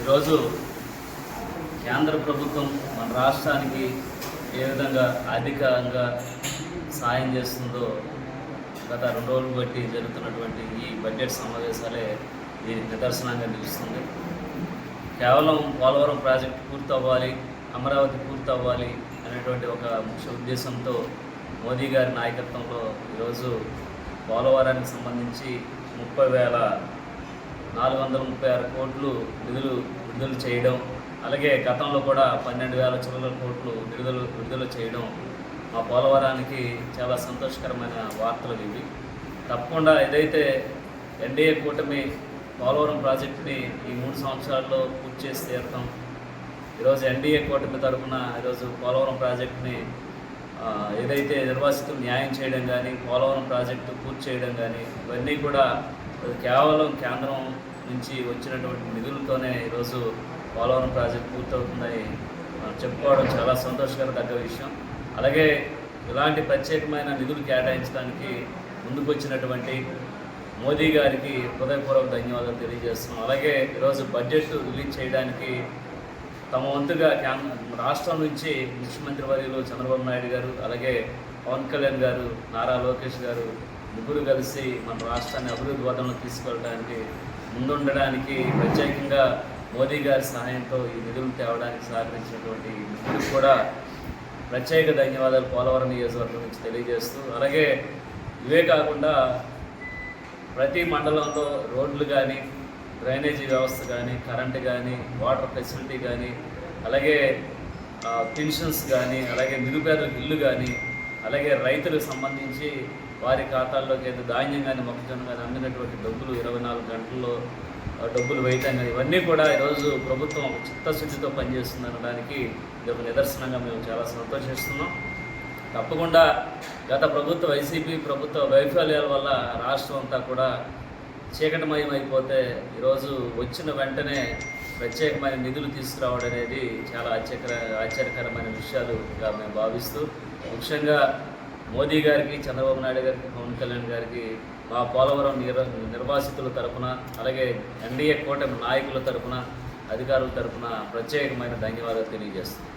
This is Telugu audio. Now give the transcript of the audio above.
ఈరోజు కేంద్ర ప్రభుత్వం మన రాష్ట్రానికి ఏ విధంగా ఆర్థికంగా సాయం చేస్తుందో గత రెండు రోజులు బట్టి జరుగుతున్నటువంటి ఈ బడ్జెట్ సమావేశాలే దీనికి నిదర్శనంగా నిలుస్తుంది. కేవలం పోలవరం ప్రాజెక్టు పూర్తి అవ్వాలి అమరావతి పూర్తి అవ్వాలి అనేటువంటి ఒక ముఖ్య ఉద్దేశంతో మోదీ గారి నాయకత్వంలో ఈరోజు పోలవరానికి సంబంధించి ముప్పై వేల నాలుగు వందల ముప్పై ఆరు కోట్లు నిధులు విడుదల చేయడం అలాగే గతంలో కూడా పన్నెండు వేల చిల్లర కోట్లు విడుదల విడుదల చేయడం మా పోలవరానికి చాలా సంతోషకరమైన వార్తలు ఇవి తప్పకుండా ఏదైతే ఎన్డీఏ కూటమి పోలవరం ప్రాజెక్టుని ఈ మూడు సంవత్సరాల్లో పూర్తి చేసి తీరుతాం ఈరోజు ఎన్డీఏ కూటమి తరఫున ఈరోజు పోలవరం ప్రాజెక్టుని ఏదైతే నిర్వాసితులు న్యాయం చేయడం కానీ పోలవరం ప్రాజెక్టు పూర్తి చేయడం కానీ ఇవన్నీ కూడా కేవలం కేంద్రం నుంచి వచ్చినటువంటి నిధులతోనే ఈరోజు పోలవరం ప్రాజెక్ట్ పూర్తవుతుందని మనం చెప్పుకోవడం చాలా సంతోషకరదగ్గ విషయం. అలాగే ఇలాంటి ప్రత్యేకమైన నిధులు కేటాయించడానికి ముందుకొచ్చినటువంటి మోదీ గారికి హృదయపూర్వక ధన్యవాదాలు తెలియజేస్తున్నాం. అలాగే ఈరోజు బడ్జెట్ రిలీజ్ చేయడానికి తమ వంతుగా రాష్ట్రం నుంచి ముఖ్యమంత్రి వర్యులు చంద్రబాబు నాయుడు గారు అలాగే పవన్ కళ్యాణ్ గారు నారా లోకేష్ గారు ముగ్గురు కలిసి మన రాష్ట్రాన్ని అభివృద్ధి పదంలో తీసుకెళ్ళడానికి ముందుండడానికి ప్రత్యేకంగా మోదీ గారి సహాయంతో ఈ నిధులు తేవడానికి సహకరించినటువంటి ముగ్గురు కూడా ప్రత్యేక ధన్యవాదాలు పోలవరం నియోజకవర్గం నుంచి తెలియజేస్తూ అలాగే ఇవే కాకుండా ప్రతి మండలంలో రోడ్లు కానీ డ్రైనేజీ వ్యవస్థ కానీ కరెంట్ కానీ వాటర్ ఫెసిలిటీ కానీ అలాగే పెన్షన్స్ కానీ అలాగే నిరుపేదలకు ఇల్లు కానీ అలాగే రైతులకు సంబంధించి వారి ఖాతాల్లోకి అయితే ధాన్యం కానీ మొక్కజొన్న కానీ అందినటువంటి డబ్బులు ఇరవై నాలుగు గంటల్లో డబ్బులు వేయటం కానీ ఇవన్నీ కూడా ఈరోజు ప్రభుత్వం ఒక చిత్తశుద్ధితో పనిచేస్తుంది అనడానికి ఇది ఒక నిదర్శనంగా మేము చాలా సంతోషిస్తున్నాం. తప్పకుండా గత ప్రభుత్వ వైసీపీ ప్రభుత్వ వైఫల్యాల వల్ల రాష్ట్రం అంతా కూడా చీకటమయం అయిపోతే ఈరోజు వచ్చిన వెంటనే ప్రత్యేకమైన నిధులు తీసుకురావడం అనేది చాలా ఆశ్చర్య ఆశ్చర్యకరమైన విషయాలుగా మేము భావిస్తూ ముఖ్యంగా మోదీ గారికి చంద్రబాబు నాయుడు గారికి పవన్ కళ్యాణ్ గారికి మా పోలవరం నిర్ నిర్వాసితుల తరపున అలాగే ఎన్డీఏ కూటమి నాయకుల తరపున అధికారుల తరపున ప్రత్యేకమైన ధన్యవాదాలు తెలియజేస్తున్నాం.